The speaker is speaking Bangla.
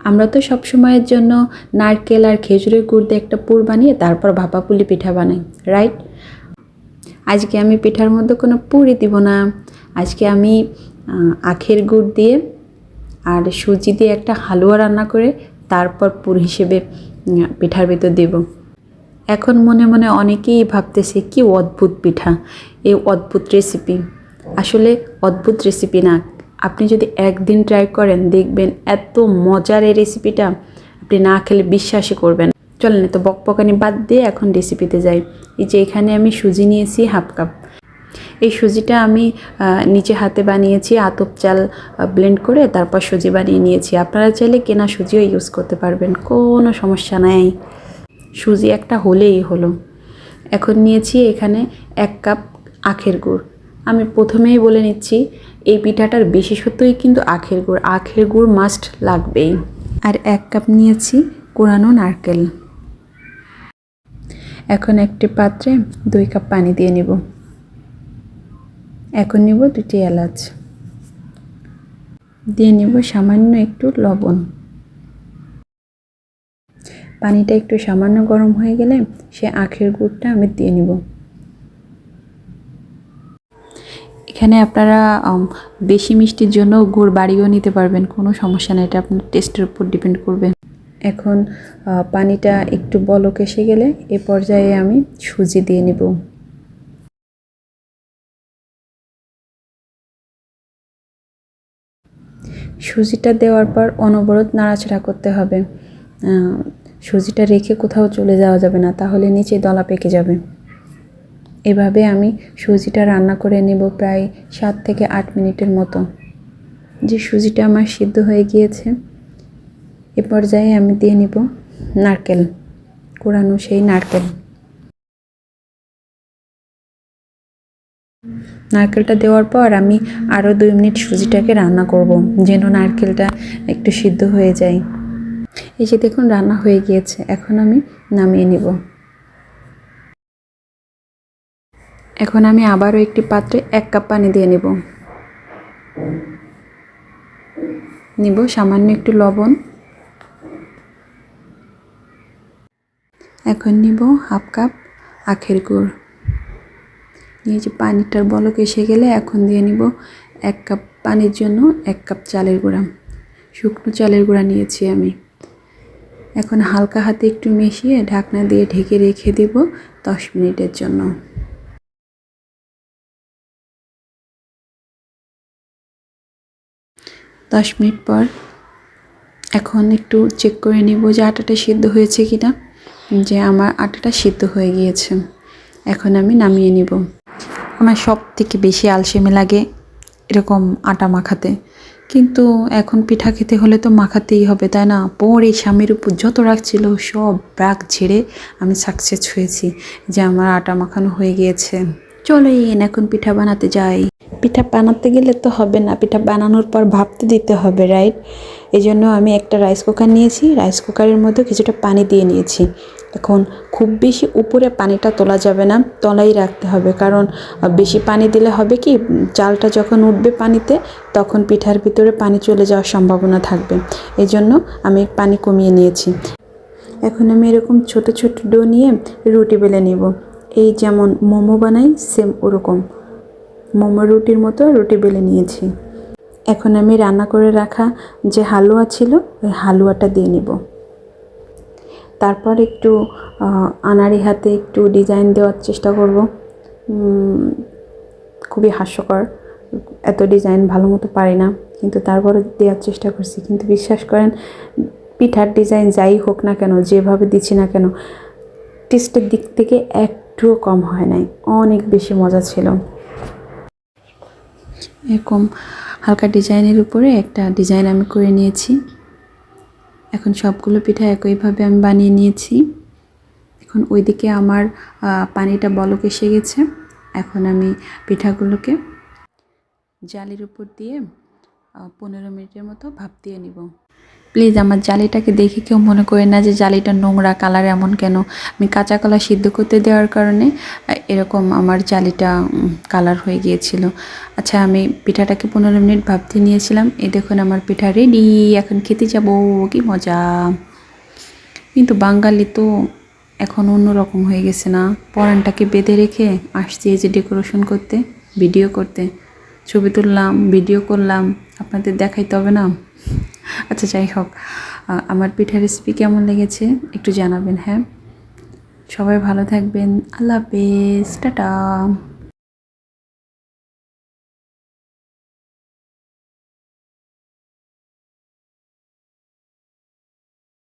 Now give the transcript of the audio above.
আমরা তো সব সময়ের জন্য নারকেল আর খেজুরের গুড় দিয়ে একটা পুর বানিয়ে তারপর ভাপা পুলি পিঠা বানাই রাইট আজকে আমি পিঠার মধ্যে কোনো পুরই দিব না। আজকে আমি আখের গুড় দিয়ে আর সুজি দিয়ে একটা হালুয়া রান্না করে তারপর পুর হিসেবে পিঠার ভিতর দেব। এখন মনে মনে অনেকেই ভাবতেছে, কি অদ্ভুত পিঠা, এই অদ্ভুত রেসিপি আসলে অদ্ভুত রেসিপি না আপনি যদি একদিন ট্রাই করেন, দেখবেন এত মজার এই রেসিপিটা আপনি না খেলে বিশ্বাসই করবেন চলেন তো বকবকানি বাদ দিয়ে এখন রেসিপিতে যাই। এই যে এখানে আমি সুজি নিয়েছি হাফ কাপ এই সুজিটা আমি নিচে হাতে বানিয়েছি, আতপ চাল ব্লেন্ড করে তারপর সুজি বানিয়ে নিয়েছি। আপনারা চাইলে কেনা সুজিও ইউজ করতে পারবেন, কোনো সমস্যা নাই। সুজি একটা হলেই হলো। এখন নিয়েছি এখানে এক কাপ আখের গুড়। আমি প্রথমেই বলে নিচ্ছি, এই পিঠাটার বিশেষত্বই কিন্তু আখের গুড়। আখের গুড় মাস্ট লাগবেই। আর এক কাপ নিয়েছি কোরানো নারকেল। এখন একটি পাত্রে দুই কাপ পানি দিয়ে নেব। এখন নিব দুটি এলাচ। দিয়ে নিব সামান্য একটু লবণ। পানিটা একটু সামান্য গরম হয়ে গেলে সে আখের গুড়টা আমি দিয়ে নিব। এখানে আপনারা বেশি মিষ্টির জন্য গুড় বাড়িও নিতে পারবেন, কোনো সমস্যা নেই, এটা আপনার টেস্টের উপর ডিপেন্ড করবে। এখন পানিটা একটু বলক এসে গেলে এ পর্যায়ে আমি সুজি দিয়ে নিব। সুজিটা দেওয়ার পর অনবরত নাড়াচাড়া করতে হবে। সুজিটা রেখে কোথাও চলে যাওয়া যাবে না, তাহলে নিচে দলা পেকে যাবে। এভাবে আমি সুজিটা রান্না করে নেব প্রায় সাত থেকে আট মিনিটের মতো। যে সুজিটা আমার সিদ্ধ হয়ে গিয়েছে, এ পর্যায়ে আমি দিয়ে নিব নারকেল, কোরানো সেই নারকেল। নারকেলটা দেওয়ার পর আমি আরও দুই মিনিট সুজিটাকে রান্না করব, যেন নারকেলটা একটু সিদ্ধ হয়ে যায়। এই যে দেখুন, রান্না হয়ে গিয়েছে। এখন আমি নামিয়ে নিব। এখন আমি আবারও একটি পাত্রে এক কাপ পানি দিয়ে নেব। নিব সামান্য একটু লবণ। এখন নিব হাফ কাপ আখের গুড়। নিয়ে যে পানিটার বলক এসে গেলে এখন দিয়ে নিব এক কাপ পানির জন্য এক কাপ চালের গুঁড়া। শুকনো চালের গুঁড়া নিয়েছি আমি। এখন হালকা হাতে একটু মিশিয়ে ঢাকনা দিয়ে ঢেকে রেখে দিব দশ মিনিটের জন্য। দশ মিনিট পর। এখন একটু চেক করে নিব যে আটাটা সিদ্ধ হয়েছে কি না যে আমার আটাটা সিদ্ধ হয়ে গিয়েছে। এখন আমি নামিয়ে নিব। আমার সব থেকে বেশি আলসেমি লাগে এরকম আটা মাখাতে। কিন্তু এখন পিঠা খেতে হলে তো মাখাতেই হবে, তাই না? পরে স্বামীর উপর যত রাগ ছিল, সব রাগ ঝেড়ে আমি সাকসেস হয়েছি যে আমার আটা মাখানো হয়ে গিয়েছে। চলো এখন পিঠা বানাতে যাই। পিঠা বানাতে গেলে তো হবে না, পিঠা বানানোর পর ভাবতে দিতে হবে রাইট এই জন্য আমি একটা রাইস কুকার নিয়েছি রাইস কুকারের মধ্যে কিছুটা পানি দিয়ে নিয়েছি। এখন খুব বেশি উপরে পানিটা তোলা যাবে না তলাই রাখতে হবে, কারণ বেশি পানি দিলে হবে কি, চালটা যখন উঠবে পানিতে, তখন পিঠার ভিতরে পানি চলে যাওয়ার সম্ভাবনা থাকবে। এই জন্য আমি পানি কমিয়ে নিয়েছি। এখন আমি এরকম ছোট ছোট ডো নিয়ে রুটি বেলে নেব। এই যেমন মোমো বানাই সেম ওরকম। মোমো রুটির মতো রুটি বেলে নিয়েছি। এখন আমি রান্না করে রাখা যে হালুয়া ছিল, ওই হালুয়াটা দিয়ে নেব। তারপর একটু আনাড়ি হাতে একটু ডিজাইন দেওয়ার চেষ্টা করব। খুবই হাস্যকর। এত ডিজাইন ভালো মতো পারি না, কিন্তু তারপরে দেওয়ার চেষ্টা করছি। কিন্তু বিশ্বাস করেন, পিঠার ডিজাইন যাই হোক না কেন, যেভাবে দিচ্ছি না কেন টেস্টের দিক থেকে একটুও কম হয় নাই। অনেক বেশি মজা ছিল। এরকম হালকা ডিজাইনের উপরে একটা ডিজাইন আমি করে নিয়েছি। এখন সবগুলো পিঠা একইভাবে আমি বানিয়ে নিয়েছি। এখন ওইদিকে আমার পানিটা বলক এসে গেছে। এখন আমি পিঠাগুলোকে জালির উপর দিয়ে পনেরো মিনিটের মতো ভাপ দিয়ে নিব। প্লিজ আমার জালিটাকে দেখে কেউ মনে করে না যে জালিটা নোংরা কালার এমন কেন? আমি কাঁচা কলা সিদ্ধ করতে দেওয়ার কারণে এরকম আমার জালিটা কালার হয়ে গিয়েছিল। আচ্ছা আমি পিঠাটাকে পনেরো মিনিট ভাবতে নিয়েছিলাম। এ দেখুন, আমার পিঠা রেডি এখন খেতে যাব। কি মজা। কিন্তু বাঙালি তো এখন অন্যরকম হয়ে গেছে না? পরানটাকে বেঁধে রেখে আসছি এই যে ডেকোরেশন করতে ভিডিও করতে। ছবি তুললাম ভিডিও করলাম। আপনাদের দেখাইতে হবে না? আচ্ছা যাই হোক আমার পিঠার রেসিপি কেমন লেগেছে একটু জানাবেন হ্যাঁ? সবাই ভালো থাকবেন, আল্লাহ হাফেজ, টাটা।